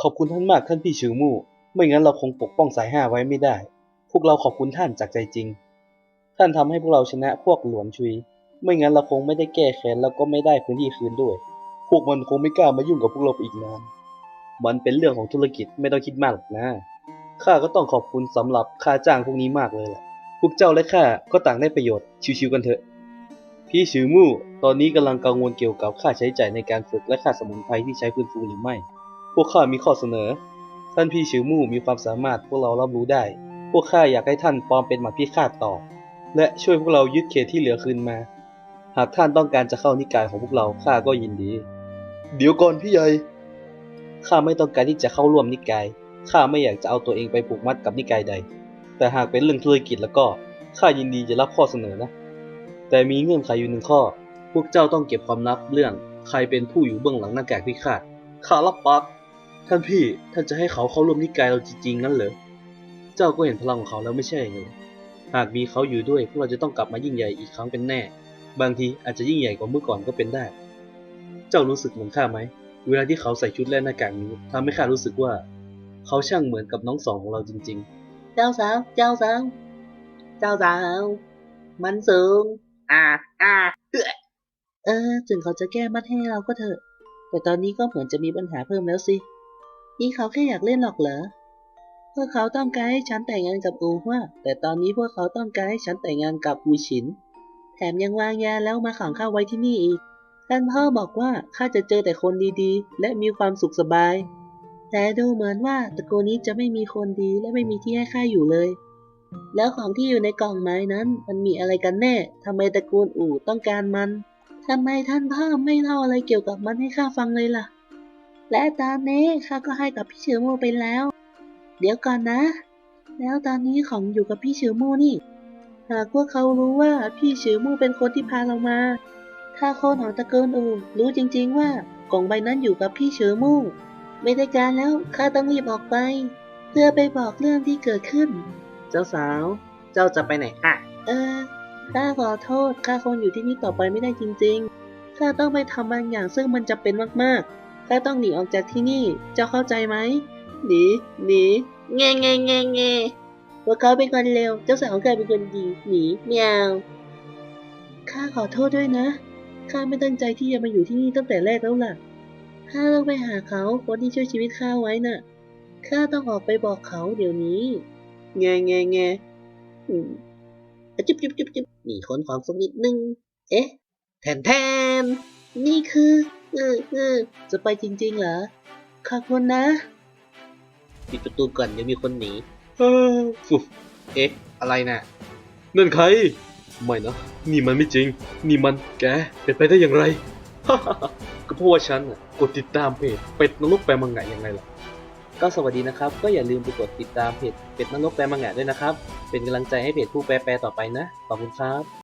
ขอบคุณท่านมากท่านพี่ชือมู่ไม่งั้นเราคงปกป้องสายห้าไว้ไม่ได้ พวกเราขอบคุณท่านจากใจจริง ท่านทำให้พวกเราชนะพวกหลวนชุย ไม่งั้นเราคงไม่ได้แก้แค้นแล้วก็ไม่ได้พื้นที่คืนด้วย พวกมันคงไม่กล้ามายุ่งกับพวกเราอีกนาน มันเป็นเรื่องของธุรกิจไม่ต้องคิดมากหรอกนะ ข้าก็ต้องขอบคุณสำหรับค่าจ้างพวกนี้มากเลยแหละ พวกเจ้าและข้าก็ต่างได้ประโยชน์ชิวๆกันเถอะ พี่ชือมู่ตอนนี้กำลังกังวลเกี่ยวกับค่าใช้จ่ายในการฝึกและค่าสมุนไพรที่ใช้ฟื้นฟูหรือไม่ พวกข้ามีข้อเสนอ ท่านพี่ชือมู่มีความสามารถพวกเรารับรู้ได้ พวกข้าอยากให้ท่านปลอมเป็นหมาพิฆาตต่อ และช่วยพวกเรายึดเขตที่เหลือคืนมา หากท่านต้องการจะเข้านิกายของพวกเราข้าก็ยินดี เดี๋ยวก่อนพี่ใหญ่ข้าไม่ต้องการที่จะเข้าร่วมนิกายข้าไม่อยากจะเอาตัวเองไปผูกมัดกับนิกายใด แต่หากเป็นเรื่องธุรกิจแล้วก็ข้ายินดีจะรับข้อเสนอนะ แต่มีเงื่อนไขอยู่หนึ่งข้อ พวกเจ้าต้องเก็บความลับเรื่องใครเป็นผู้อยู่เบื้องหลังหน้ากากพิฆาตข้ารับปาก ท่านพี่ท่านจะให้เขาเข้าร่วมนิกายเราจริงๆงั้นเหรอ เจ้าก็เห็นพลังของเขาแล้วไม่ใช่เหรอหากมีเขาอยู่ด้วยพวกเราจะต้องกลับมายิ่งใหญ่อีกครั้งเป็นแน่ บางทีอาจจะยิ่งใหญ่กว่าเมื่อก่อนก็เป็นได้ เจ้ารู้สึกเหมือนข้าไหม เวลาที่เขาใส่ชุดและหน้ากากนี้ทำให้ข้ารู้สึกว่า เขาช่างเหมือนกับน้องสองของเราจริงเจ้าสาว เจ้าสาว เจ้าสาว มันสูง อ่าอ่าเออ ถึงเขาจะแก้มัดให้เราก็เถอะ แต่ตอนนี้ก็เหมือนจะมีปัญหาเพิ่มแล้วสิ นี่เขาแค่อยากเล่นหรอกเหรอ พวกเขาต้องการให้ฉันแต่งงานกับอูฮว่า แต่ตอนนี้พวกเขาต้องการให้ฉันแต่งงานกับอูฉิน แถมยังวางยาแล้วมาขังข้าไว้ที่นี่อีก ท่านพ่อบอกว่าข้าจะเจอแต่คนดีๆ และมีความสุขสบาย แต่ดูเหมือนว่าตระกูลนี้จะไม่มีคนดีและไม่มีที่ให้ข้าอยู่เลย แล้วของที่อยู่ในกล่องไม้นั้น มันมีอะไรกันแน่ทำไมตระกูลอู่ต้องการมันทำไมท่านพ่อไม่เล่าอะไรเกี่ยวกับมันให้ข้าฟังเลยล่ะ และตอนนี้ข้าก็ให้กับพี่เชือโมไปแล้ว เดี๋ยวก่อนนะ แล้วตอนนี้ของอยู่กับพี่เชือโมนี่ หากพวกเขารู้ว่าพี่เชือโมเป็นคนที่พาเรามา ถ้าคนของตระกูลอู่รู้จริง ๆ ว่ากล่องใบนั้นอยู่กับพี่เชือโมไม่ได้การแล้วข้าต้องรีบออกไป เพื่อไปบอกเรื่องที่เกิดขึ้น เจ้าสาว เจ้าจะไปไหนอะ เออข้าขอโทษข้าคงอยู่ที่นี่ต่อไปไม่ได้จริง ๆข้าต้องไปทำบางอย่างซึ่งมันจะเป็นมากๆ ข้าต้องหนีออกจากที่นี่ เจ้าเข้าใจไหม หนี หนีแงแงแงแงพวกเขาเป็นคนเลวเจ้าสาวของข้าเป็นคนดี หนีไม่เอาข้าขอโทษด้วยนะ ข้าไม่ตั้งใจที่จะมาอยู่ที่นี่ตั้งแต่แรกแล้วล่ะ ข้าต้องไปหาเขาคนที่ช่วยชีวิตข้าไว้น่ะ ข้าต้องออกไปบอกเขาเดี๋ยวนี้แงแงแงอืมอจุ๊บจุ๊บจุ๊บจุ๊บนี่ค้นของสักนิดนึง เอ๊ะ แทนแทน นี่คือ เออเออจะไปจริง ๆ เหรอขอบคุณนะ ปิดประตูก่อนเดี๋ยวมีคนหนีๆเฮ้อฟุบเอ๊ะ อะไรน่ะนั่นใคร ไม่นะ นี่มันไม่จริง นี่มันแก เป็นไปได้อย่างไร ก็เพราะว่าฉันน่ะกดติดตามเพจเป็ดนรกแปลมังงะยังไงล่ะ ก็สวัสดีนะครับ ก็อย่าลืมไปกดติดตามเพจเป็ดนรกแปลมังงะด้วยนะครับ เป็นกำลังใจให้เพจผู้แปลแปลต่อไปนะ ขอบคุณครับ